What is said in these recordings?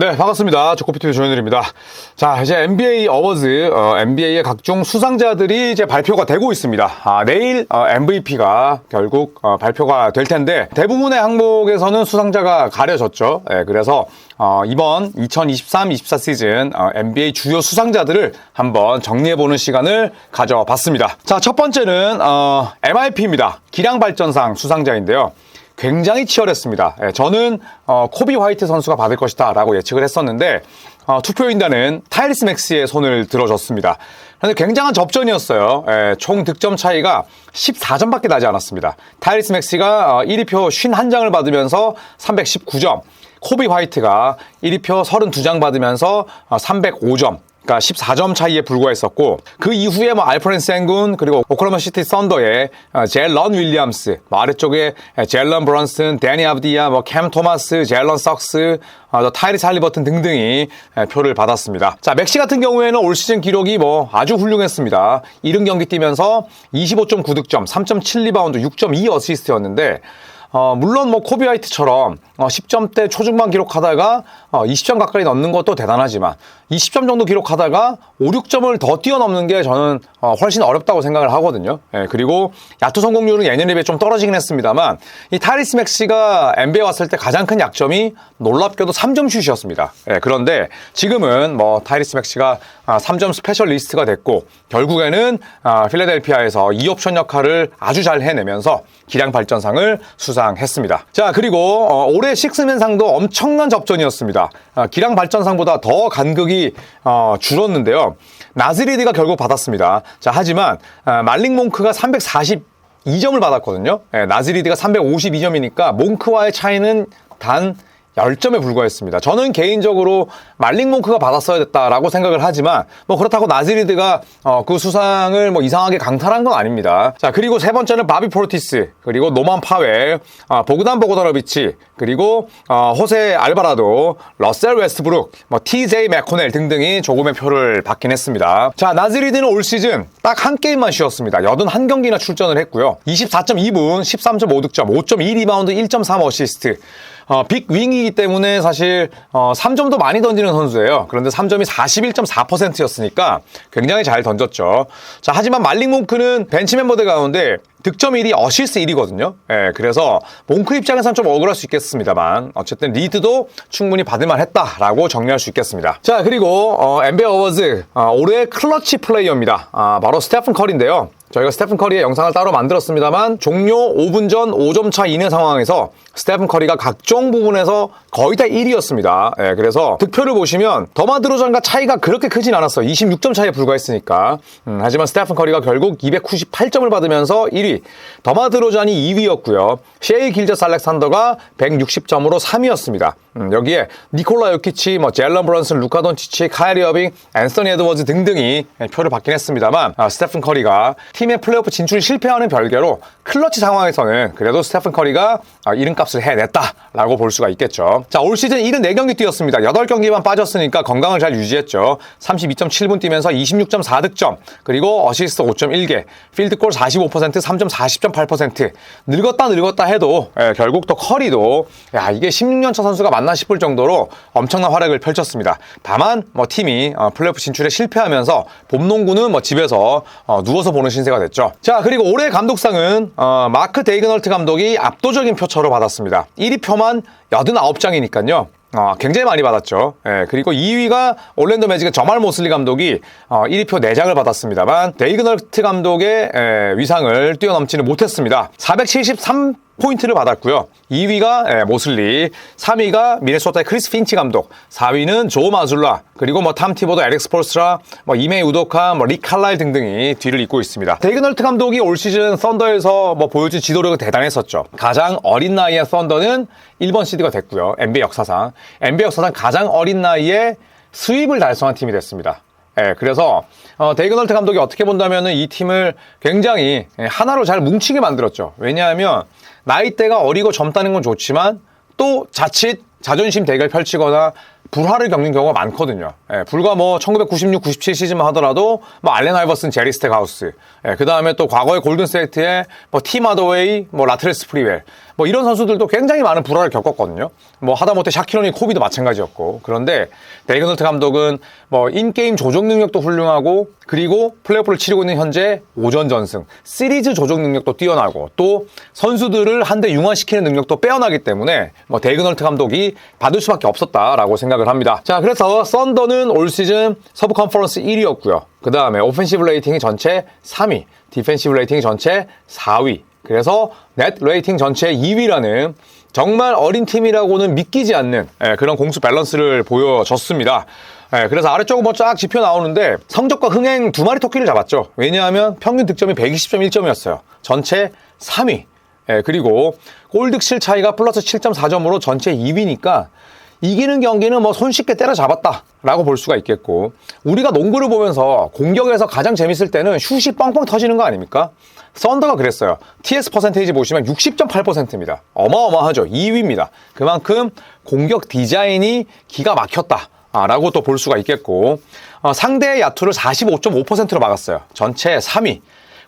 네, 반갑습니다. 조코피TV 조현일입니다. 자, 이제 NBA 어워즈, 어, NBA의 각종 수상자들이 이제 발표가 되고 있습니다. 아, 내일 어, MVP가 결국 어, 발표가 될 텐데 대부분의 항목에서는 수상자가 가려졌죠. 예, 그래서 어, 이번 2023-24 시즌 어, NBA 주요 수상자들을 한번 정리해보는 시간을 가져봤습니다. 자, 첫 번째는 어, MIP입니다. 기량발전상 수상자인데요. 굉장히 치열했습니다. 예, 저는 어, 코비 화이트 선수가 받을 것이다 라고 예측을 했었는데 어, 투표인단은 타이리스 맥스의 손을 들어줬습니다. 그런데 굉장한 접전이었어요. 예, 총 득점 차이가 14점밖에 나지 않았습니다. 타이리스 맥스가 어, 1위표 51장을 받으면서 319점, 코비 화이트가 1위표 32장 받으면서 어, 305점, 그러니까 14점 차이에 불과했었고 그 이후에 뭐 알프렌 생군 그리고 오클라마 시티 썬더의 어, 젤런 윌리엄스 뭐 아래쪽에 젤런 브런슨, 데니 아브디아, 뭐캠 토마스, 젤런 석스, 어, 또 타이리스 할리버튼 등등이 에, 표를 받았습니다. 자 맥시 같은 경우에는 올 시즌 기록이 뭐 아주 훌륭했습니다. 70경기 뛰면서 25.9득점, 3.7리바운드, 6.2 어시스트였는데 어, 물론 뭐 코비 화이트처럼 어, 10점대 초중반 기록하다가 어, 20점 가까이 넣는 것도 대단하지만 20점 정도 기록하다가 5, 6점을 더 뛰어넘는 게 저는 어, 훨씬 어렵다고 생각을 하거든요. 예, 그리고 야투 성공률은 예년에 비해 좀 떨어지긴 했습니다만 이 타리스 맥시가 NBA 왔을 때 가장 큰 약점이 놀랍게도 3점 슛이었습니다. 예, 그런데 지금은 뭐 타이리스 맥시가 아, 3점 스페셜리스트가 됐고 결국에는 아, 필라델피아에서 2옵션 역할을 아주 잘 해내면서 기량 발전상을 수상했습니다. 자 그리고 어, 올해 식스맨상도 엄청난 접전이었습니다. 아, 기량 발전상보다 더 간극이 어, 줄었는데요. 나즈리드가 결국 받았습니다. 자 하지만 아, 말링 몽크가 340 2점을 받았거든요. 예, 나즈리드가 352점이니까 몽크와의 차이는 단 10점에 불과했습니다. 저는 개인적으로 말링 몽크가 받았어야 됐다라고 생각을 하지만 뭐 그렇다고 나즈리드가 어, 그 수상을 뭐 이상하게 강탈한 건 아닙니다. 자 그리고 세 번째는 바비 포르티스 그리고 노만 파웰, 어, 보그단 보고다로비치 그리고 어, 호세 알바라도, 러셀 웨스트브룩, 뭐 TJ 맥코넬 등등이 조금의 표를 받긴 했습니다. 자 나즈리드는 올 시즌 딱 한 게임만 쉬었습니다. 81경기나 출전을 했고요. 24.2분, 13.5득점, 5.2 리바운드, 1.3 어시스트. 어, 빅 윙이기 때문에 사실 어, 3점도 많이 던지는 선수예요. 그런데 3점이 41.4%였으니까 굉장히 잘 던졌죠. 자, 하지만 말링 몽크는 벤치 멤버들 가운데 득점 1위, 어시스트 1위거든요. 예, 그래서 몽크 입장에서는 좀 억울할 수 있겠습니다만 어쨌든 리드도 충분히 받을만 했다라고 정리할 수 있겠습니다. 자, 그리고 어, NBA 어워즈 어, 올해 클러치 플레이어입니다. 아, 바로 스테픈 커리인데요. 저희가 스테픈 커리의 영상을 따로 만들었습니다만 종료 5분 전 5점 차 이내 상황에서 스테픈 커리가 각종 부분에서 거의 다 1위였습니다. 예, 그래서 득표를 보시면 더마드로전과 차이가 그렇게 크진 않았어요. 26점 차이에 불과했으니까. 음, 하지만 스테픈 커리가 결국 298점을 받으면서 1위, 더마드로전이 2위였고요. 셰이 길저스 알렉산더가 160점으로 3위였습니다. 음, 여기에 니콜라 요키치, 뭐 젤런 브런슨, 루카 돈치치, 카이리 어빙, 앤서니 에드워즈 등등이 표를 받긴 했습니다만 아, 스테픈 커리가 팀의 플레이오프 진출 실패하는 별개로 클러치 상황에서는 그래도 스테픈 커리가 아, 이름값을 해냈다라고 볼 수가 있겠죠. 자, 올 시즌 74경기 뛰었습니다. 8경기만 빠졌으니까 건강을 잘 유지했죠. 32.7분 뛰면서 26.4득점, 그리고 어시스트 5.1개, 필드골 45%, 3점 40.8%. 늙었다 늙었다 해도 예, 결국 또 커리도 야, 이게 16년차 선수가 맞나 싶을 정도로 엄청난 활약을 펼쳤습니다. 다만 뭐 팀이 어, 플레이오프 진출에 실패하면서 봄농구는 뭐 집에서 어, 누워서 보는 신세가 됐죠. 자, 그리고 올해 감독상은 어, 마크 데이그널트 감독이 압도적인 표처로 받았습니다. 1위 표만 89장이니까요. 어, 굉장히 많이 받았죠. 예, 그리고 2위가 올랜도 매직의 저말 모슬리 감독이 어, 1위표 4장을 받았습니다만 데이그널트 감독의 예, 위상을 뛰어넘지는 못했습니다. 473 포인트를 받았고요. 2위가 모슬리, 3위가 미네소타의 크리스 핀치 감독, 4위는 조 마줄라, 그리고 뭐 탐 티보도, 에릭스 폴스라, 뭐 이메이 우도카, 뭐 리 칼라일 등등이 뒤를 잇고 있습니다. 데이그널트 감독이 올 시즌 썬더에서 뭐 보여준 지도력은 대단했었죠. 가장 어린 나이의 썬더는 1번 시드가 됐고요. NBA 역사상. NBA 역사상 가장 어린 나이에 수입을 달성한 팀이 됐습니다. 예, 그래서 어, 데이그널트 감독이 어떻게 본다면 이 팀을 굉장히 하나로 잘 뭉치게 만들었죠. 왜냐하면 나이대가 어리고 젊다는 건 좋지만 또 자칫 자존심 대결 펼치거나 불화를 겪는 경우가 많거든요. 예, 불과 뭐 1996, 97 시즌만 하더라도 뭐 알렌 하이버슨, 제리 스테가우스, 예, 그 다음에 또 과거의 골든 스테이트의 뭐팀 하더웨이, 뭐 라트레스 프리웰, 뭐 이런 선수들도 굉장히 많은 불화를 겪었거든요. 뭐 하다못해 샤키로니 코비도 마찬가지였고. 그런데 데이그널트 감독은 뭐 인게임 조정 능력도 훌륭하고 그리고 플레이오프를 치르고 있는 현재 오전 전승, 시리즈 조정 능력도 뛰어나고 또 선수들을 한데 융화시키는 능력도 빼어나기 때문에 뭐 데이그널트 감독이 받을 수밖에 없었다라고 생각 을 합니다. 자, 그래서 썬더는 올 시즌 서브 컨퍼런스 1위였고요. 그 다음에 오펜시브 레이팅이 전체 3위, 디펜시브 레이팅이 전체 4위, 그래서 넷 레이팅 전체 2위라는 정말 어린 팀이라고는 믿기지 않는 예, 그런 공수 밸런스를 보여줬습니다. 예, 그래서 아래쪽은 뭐 쫙 지표 나오는데 성적과 흥행 두 마리 토끼를 잡았죠. 왜냐하면 평균 득점이 120.1점이었어요. 전체 3위. 예, 그리고 골득실 차이가 플러스 7.4점으로 전체 2위니까 이기는 경기는 뭐 손쉽게 때려잡았다라고 볼 수가 있겠고 우리가 농구를 보면서 공격에서 가장 재밌을 때는 슛이 뻥뻥 터지는 거 아닙니까? 썬더가 그랬어요. TS 퍼센테이지 보시면 60.8%입니다. 어마어마하죠. 2위입니다. 그만큼 공격 디자인이 기가 막혔다. 아, 라고 또 볼 수가 있겠고 어, 상대의 야투를 45.5%로 막았어요. 전체 3위.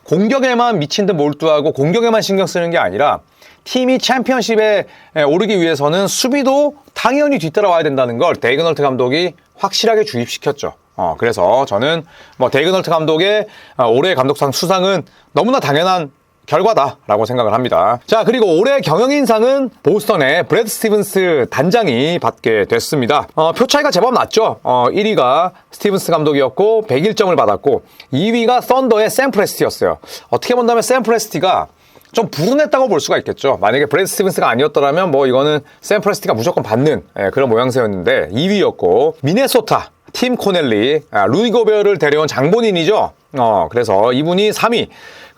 공격에만 미친 듯 몰두하고 공격에만 신경 쓰는 게 아니라 팀이 챔피언십에 오르기 위해서는 수비도 당연히 뒤따라와야 된다는 걸 데이그널트 감독이 확실하게 주입시켰죠. 어, 그래서 저는 뭐 데이그널트 감독의 어, 올해 감독상 수상은 너무나 당연한 결과다라고 생각을 합니다. 자, 그리고 올해 경영인상은 보스턴의 브래드 스티븐스 단장이 받게 됐습니다. 어, 표 차이가 제법 났죠. 어, 1위가 스티븐스 감독이었고 101점을 받았고 2위가 썬더의 샘 프레스티였어요. 어떻게 본다면 샘 프레스티가 좀 불운했다고 볼 수가 있겠죠. 만약에 브래드 스티븐스가 아니었더라면 뭐 이거는 샘 프레스티가 무조건 받는 예, 그런 모양새였는데 2위였고 미네소타 팀 코넬리 아, 루이 고베어를 데려온 장본인이죠. 어, 그래서 이분이 3위.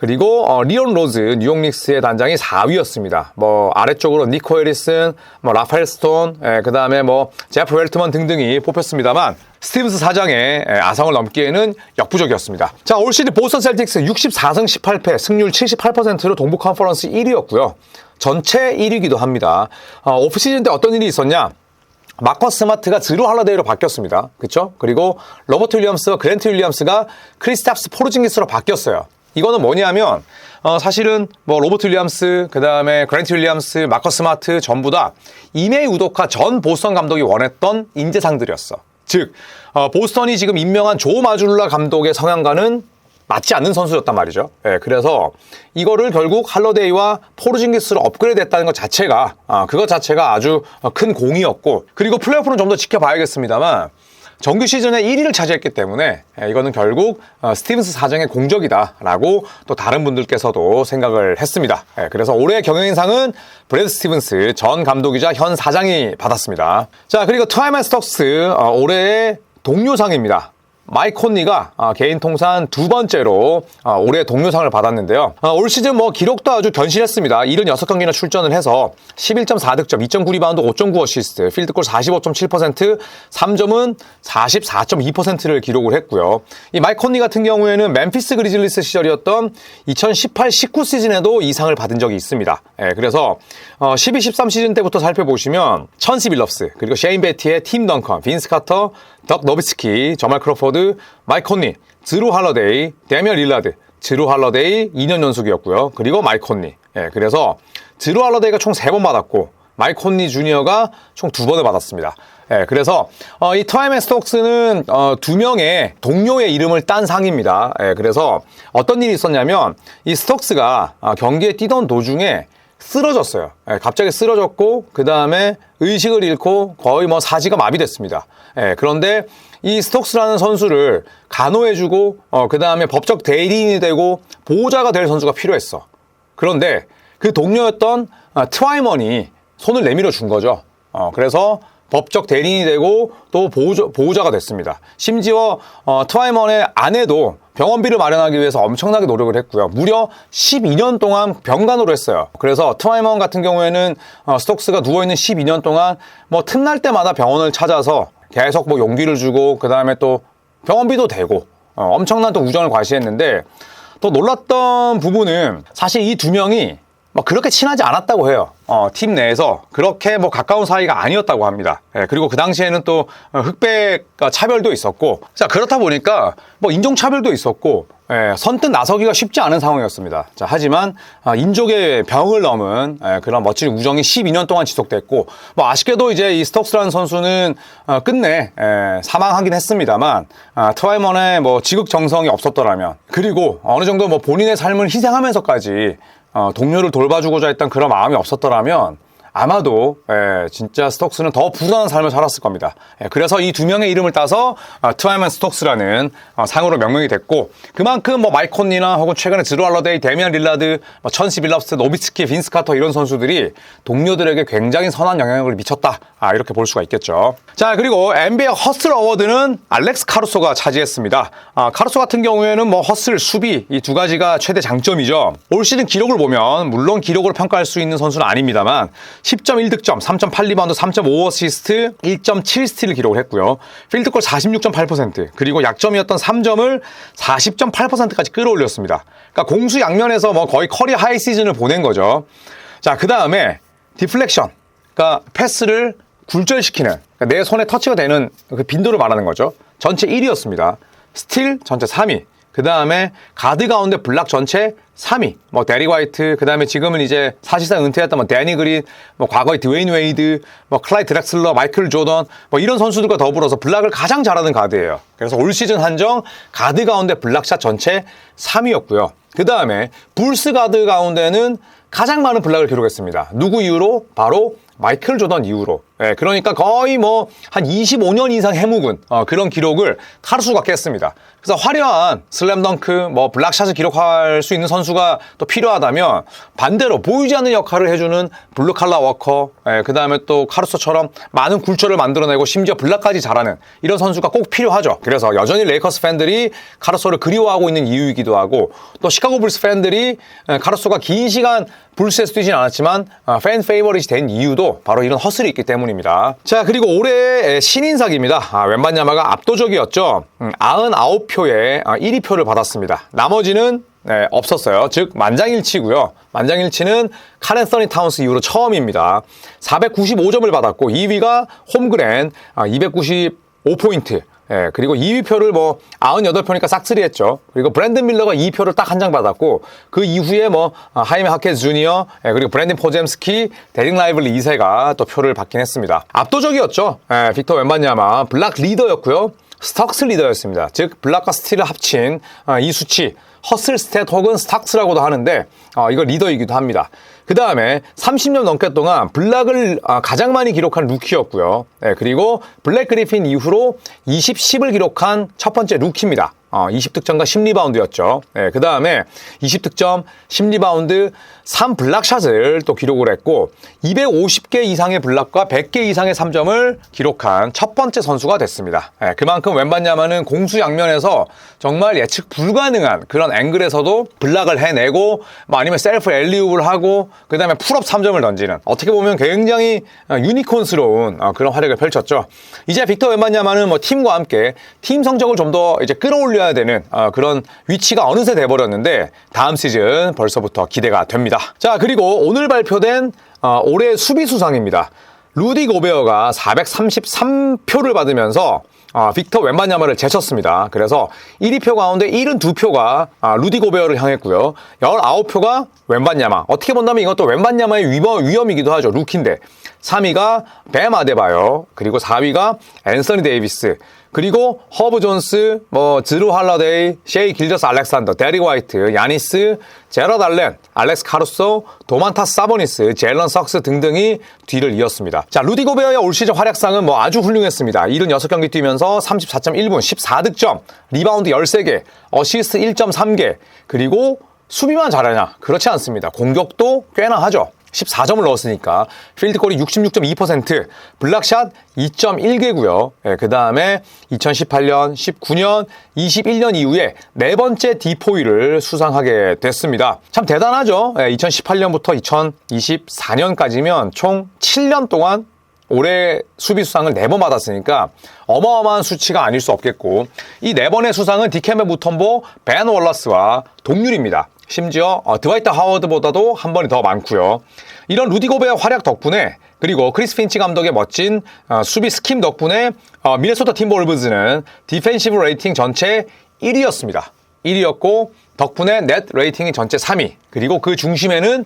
그리고 어, 리온 로즈 뉴욕 닉스의 단장이 4위였습니다. 뭐 아래쪽으로 니코 해리슨, 뭐 라파엘 스톤, 예, 그다음에 뭐 제프 웰트먼 등등이 뽑혔습니다만 스티브스 사장의 예, 아성을 넘기에는 역부족이었습니다. 자, 올 시즌 보스턴 셀틱스 64승 18패, 승률 78%로 동부 컨퍼런스 1위였고요. 전체 1위기도 합니다. 어, 오프 시즌 때 어떤 일이 있었냐? 마커스 스마트가 드루 할러데이로 바뀌었습니다. 그렇죠? 그리고 로버트 윌리엄스와 그랜트 윌리엄스가 크리스탑스 포르징기스로 바뀌었어요. 이거는 뭐냐면 어, 사실은 뭐 로버트 윌리엄스, 그 다음에 그랜트 윌리엄스, 마커스 스마트 전부 다 이메이 우도카 전 보스턴 감독이 원했던 인재상들이었어. 즉 어, 보스턴이 지금 임명한 조 마줄라 감독의 성향과는 맞지 않는 선수였단 말이죠. 예, 그래서 이거를 결국 할러데이와 포르징기스로 업그레이드 했다는 것 자체가 아, 그것 자체가 아주 큰 공이었고 그리고 플레이오프는 좀 더 지켜봐야겠습니다만 정규 시즌에 1위를 차지했기 때문에 예, 이거는 결국 어, 스티븐스 사장의 공적이다라고 또 다른 분들께서도 생각을 했습니다. 예, 그래서 올해 경영인상은 브래드 스티븐스 전 감독이자 현 사장이 받았습니다. 자 그리고 트와이맨 스톡스 어, 올해의 동료상입니다. 마이크 콘니가 아, 개인 통산 두 번째로 아, 올해 동료상을 받았는데요. 아, 올 시즌 뭐 기록도 아주 견실했습니다. 76경기나 출전을 해서 11.4득점, 2.9 리바운드, 5.9 어시스트, 필드골 45.7%, 3점은 44.2%를 기록을 했고요. 이 마이크 콘니 같은 경우에는 멤피스 그리즐리스 시절이었던 2018-19 시즌에도 이 상을 받은 적이 있습니다. 예, 그래서 어, 12-13 시즌 때부터 살펴보시면 천시 빌럽스, 그리고 셰인 베티의 팀 덩컨, 빈스 카터, 덕 노비스키, 저말 크로포드, 마이크 콘니, 드루 할러데이, 데미안 릴라드, 드루 할러데이 2년 연속이었고요. 그리고 마이크 콘니. 예, 그래서 드루 할러데이가 총 3번 받았고 마이크 콘니 주니어가 총 2번을 받았습니다. 예, 그래서 어, 이 트와이맨 스톡스는 어, 두 명의 동료의 이름을 딴 상입니다. 예, 그래서 어떤 일이 있었냐면 이 스톡스가 아, 경기에 뛰던 도중에 쓰러졌어요. 예, 갑자기 쓰러졌고 그 다음에 의식을 잃고 거의 뭐 사지가 마비됐습니다. 예, 그런데 이 스톡스라는 선수를 간호해주고 어, 그 다음에 법적 대리인이 되고 보호자가 될 선수가 필요했어. 그런데 그 동료였던 아, 트와이먼이 손을 내밀어 준 거죠. 어, 그래서 법적 대리인이 되고 또 보호자, 보호자 가 됐습니다. 심지어 어, 트와이먼의 아내도 병원비를 마련하기 위해서 엄청나게 노력을 했고요. 무려 12년 동안 병간호를 했어요. 그래서 트와이먼 같은 경우에는 어, 스톡스가 누워있는 12년 동안 뭐 틈날 때마다 병원을 찾아서 계속 뭐 용기를 주고 그 다음에 또 병원비도 되고 어, 엄청난 또 우정을 과시했는데 또 놀랐던 부분은 사실 이 두 명이 뭐 그렇게 친하지 않았다고 해요. 어, 팀 내에서 그렇게 뭐 가까운 사이가 아니었다고 합니다. 예, 그리고 그 당시에는 또 어, 흑백 차별도 있었고, 자 그렇다 보니까 뭐 인종 차별도 있었고, 예, 선뜻 나서기가 쉽지 않은 상황이었습니다. 자, 하지만 아, 인족의 벽을 넘은 예, 그런 멋진 우정이 12년 동안 지속됐고, 뭐 아쉽게도 이제 이 스톡스라는 선수는 어, 끝내 예, 사망하긴 했습니다만 아, 트와이먼의 뭐 지극 정성이 없었더라면, 그리고 어느 정도 뭐 본인의 삶을 희생하면서까지 어, 동료를 돌봐주고자 했던 그런 마음이 없었더라면 아마도 예, 진짜 스톡스는 더 불안한 삶을 살았을 겁니다. 예, 그래서 이 두 명의 이름을 따서 어, 트와이먼 스톡스라는 어, 상으로 명명이 됐고 그만큼 뭐 마이콘니나 혹은 최근에 드루 알러데이, 데미안 릴라드, 뭐 천시 빌랍스, 노비츠키, 빈스 카터 이런 선수들이 동료들에게 굉장히 선한 영향력을 미쳤다. 아, 이렇게 볼 수가 있겠죠. 자 그리고 NBA 허슬 어워드는 알렉스 카루소가 차지했습니다. 아, 카루소 같은 경우에는 뭐 허슬, 수비 이 두 가지가 최대 장점이죠. 올 시즌 기록을 보면 물론 기록으로 평가할 수 있는 선수는 아닙니다만 10.1득점, 3.8리바운드, 3.5어시스트, 1.7스틸을 기록을 했고요. 필드골 46.8% 그리고 약점이었던 3점을 40.8%까지 끌어올렸습니다. 그러니까 공수 양면에서 뭐 거의 커리어 하이 시즌을 보낸 거죠. 자, 그 다음에 디플렉션, 그러니까 패스를 굴절시키는 그러니까 내 손에 터치가 되는 그 빈도를 말하는 거죠. 전체 1위였습니다. 스틸 전체 3위. 그 다음에 가드 가운데 블락 전체 3위. 뭐 데리 화이트, 그 다음에 지금은 이제 사실상 은퇴했던 뭐 데니 그린, 뭐 과거의 드웨인 웨이드, 뭐 클라이 드렉슬러, 마이클 조던, 뭐 이런 선수들과 더불어서 블락을 가장 잘하는 가드예요. 그래서 올 시즌 한정 가드 가운데 블락샷 전체 3위였고요. 그 다음에 불스 가드 가운데는 가장 많은 블락을 기록했습니다. 누구 이후로? 바로 마이클 조던 이후로. 예, 그러니까 거의 뭐 한 25년 이상 해묵은 어, 그런 기록을 카르수가 깼습니다. 그래서 화려한 슬램덩크, 뭐 블락샷을 기록할 수 있는 선수가 또 필요하다면 반대로 보이지 않는 역할을 해주는 블루칼라 워커, 예, 그 다음에 또 카르소처럼 많은 굴절을 만들어내고 심지어 블락까지 잘하는 이런 선수가 꼭 필요하죠. 그래서 여전히 레이커스 팬들이 카르소를 그리워하고 있는 이유이기도 하고 또 시카고 불스 팬들이 예, 카르소가 긴 시간 불스에서 뛰진 않았지만 아, 팬 페이버릿이 된 이유도 바로 이런 허슬이 있기 때문입니다. 자 그리고 올해 신인상입니다. 아, 웬반야마가 압도적이었죠. 음, 99표에 1위표를 받았습니다. 나머지는 네, 없었어요. 즉 만장일치고요. 만장일치는 카렌서니 타운스 이후로 처음입니다. 495점을 받았고 2위가 홈그랜 295포인트. 예, 그리고 2위표를 뭐 98표니까 싹쓸이 했죠. 그리고 브랜든 밀러가 2위표를 딱 한 장 받았고 그 이후에 뭐 아, 하이메 하케 주니어 예, 그리고 브랜든 포잼스키, 데릭 라이블리 2세가 또 표를 받긴 했습니다. 압도적이었죠. 예, 빅터 웬반야마 블락 리더였고요. 스톡스 리더였습니다. 즉 블락과 스틸을 합친 아, 이 수치 허슬 스탯 혹은 스탁스라고도 하는데 어, 이거 리더이기도 합니다. 그 다음에 30년 넘게 동안 블락을 아, 가장 많이 기록한 루키였고요. 네, 그리고 블랙 그리핀 이후로 20, 10을 기록한 첫 번째 루키입니다. 어, 20득점과 10리바운드였죠. 네, 그 다음에 20득점, 10리바운드, 3블락샷을 또 기록을 했고 250개 이상의 블락과 100개 이상의 3점을 기록한 첫 번째 선수가 됐습니다. 네, 그만큼 웬반야마는 공수 양면에서 정말 예측 불가능한 그런 앵글에서도 블락을 해내고 뭐 아니면 셀프 엘리웁을 하고 그 다음에 풀업 3점을 던지는 어떻게 보면 굉장히 어, 유니콘스러운 어, 그런 활약을 펼쳤죠. 이제 빅터 웬반야마는 뭐 팀과 함께 팀 성적을 좀 더 이제 끌어올려야 되는 어, 그런 위치가 어느새 돼버렸는데 다음 시즌 벌써부터 기대가 됩니다. 자 그리고 오늘 발표된 어, 올해 수비 수상입니다. 루디 고베어가 433표를 받으면서 아, 빅터 웬바냐마를 제쳤습니다. 그래서 1위표 가운데 72표가 아, 루디 고베어를 향했고요. 19표가 웬바냐마. 어떻게 본다면 이것도 웬바냐마의 위험, 위험이기도 하죠. 루키인데. 3위가 뱀 아데바요. 그리고 4위가 앤서니 데이비스. 그리고 허브 존스, 뭐 드루 할러데이, 셰이 길저스 알렉산더, 데리 화이트, 야니스, 제러 달렌, 알렉스 카루소, 도만타스 사보니스, 제일런 석스 등등이 뒤를 이었습니다. 자, 루디 고베어의 올 시즌 활약상은 뭐 아주 훌륭했습니다. 76경기 뛰면서 34.1분, 14득점, 리바운드 13개, 어시스트 1.3개, 그리고 수비만 잘하냐? 그렇지 않습니다. 공격도 꽤나 하죠. 14점을 넣었으니까 필드골이 66.2% 블락샷 2.1개고요. 예, 그 다음에 2018년, 19년, 21년 이후에 네 번째 디포이를 수상하게 됐습니다. 참 대단하죠. 예, 2018년부터 2024년까지면 총 7년 동안 올해 수비 수상을 네 번 받았으니까 어마어마한 수치가 아닐 수 없겠고 이 네 번의 수상은 디케메 무텀보 벤 월러스와 동률입니다. 심지어 어, 드와이트 하워드보다도 한 번이 더 많고요. 이런 루디 고베의 활약 덕분에 그리고 크리스 핀치 감독의 멋진 어, 수비 스킴 덕분에 어, 미네소타 팀볼브즈는 디펜시브 레이팅 전체 1위였습니다. 1위였고 덕분에 넷 레이팅이 전체 3위 그리고 그 중심에는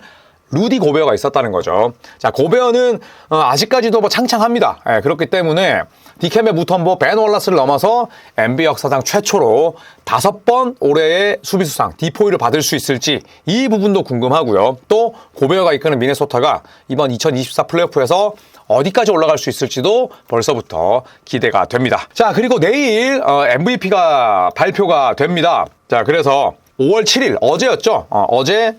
루디 고베어가 있었다는 거죠. 자, 고베어는 어, 아직까지도 뭐 창창합니다. 예, 그렇기 때문에 디캠의 무턴보 벤 월라스를 넘어서 NBA 역사상 최초로 다섯 번 올해의 수비수상 디포이를 받을 수 있을지 이 부분도 궁금하고요. 또 고베어가 이끄는 미네소타가 이번 2024 플레이오프에서 어디까지 올라갈 수 있을지도 벌써부터 기대가 됩니다. 자, 그리고 내일 어, MVP가 발표가 됩니다. 자, 그래서 5월 7일 어제였죠. 어, 어제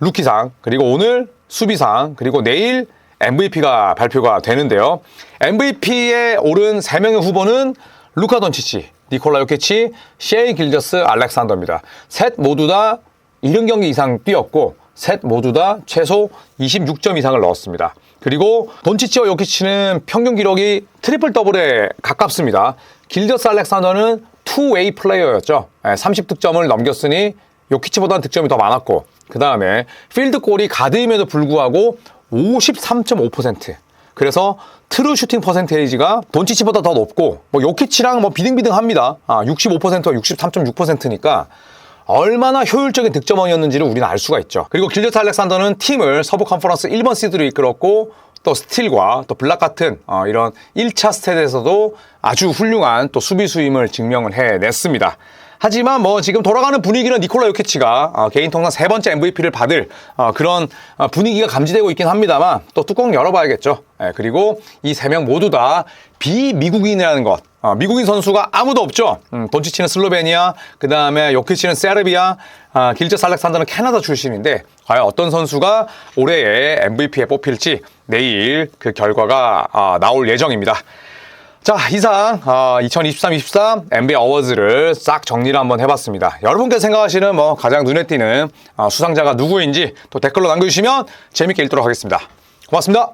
루키상, 그리고 오늘 수비상, 그리고 내일 MVP가 발표가 되는데요. MVP에 오른 3명의 후보는 루카 돈치치, 니콜라 요케치, 셰이 길저스, 알렉산더입니다. 셋 모두 다 70경기 이상 뛰었고 셋 모두 다 최소 26점 이상을 넣었습니다. 그리고 돈치치와 요키치는 평균 기록이 트리플 더블에 가깝습니다. 길저스 알렉산더는 투웨이 플레이어였죠. 30득점을 넘겼으니 요키치보다는 득점이 더 많았고 그 다음에 필드 골이 가드임에도 불구하고 53.5% 그래서 트루 슈팅 퍼센테이지가 돈치치보다 더 높고 뭐 요키치랑 뭐 비등비등합니다. 아, 65%와 63.6%니까 얼마나 효율적인 득점왕이었는지를 우리는 알 수가 있죠. 그리고 길저스 알렉산더는 팀을 서부 컨퍼런스 1번 시드로 이끌었고 또 스틸과 또 블락 같은 어, 이런 1차 스탯에서도 아주 훌륭한 또 수비수임을 증명을 해냈습니다. 하지만 뭐 지금 돌아가는 분위기는 니콜라 요키치가 어, 개인 통산 세 번째 MVP를 받을 어, 그런 어, 분위기가 감지되고 있긴 합니다만 또 뚜껑 열어봐야겠죠. 예, 그리고 이 세 명 모두 다 비미국인이라는 것. 어, 미국인 선수가 아무도 없죠. 음, 돈치치는 슬로베니아, 그 다음에 요키치는 세르비아, 아, 길저스 알렉산더는 캐나다 출신인데 과연 어떤 선수가 올해의 MVP에 뽑힐지 내일 그 결과가 아, 나올 예정입니다. 자, 이상 2023-24 NBA 어워즈를 싹 정리를 한번 해봤습니다. 여러분께서 생각하시는 뭐 가장 눈에 띄는 어, 수상자가 누구인지 또 댓글로 남겨주시면 재밌게 읽도록 하겠습니다. 고맙습니다.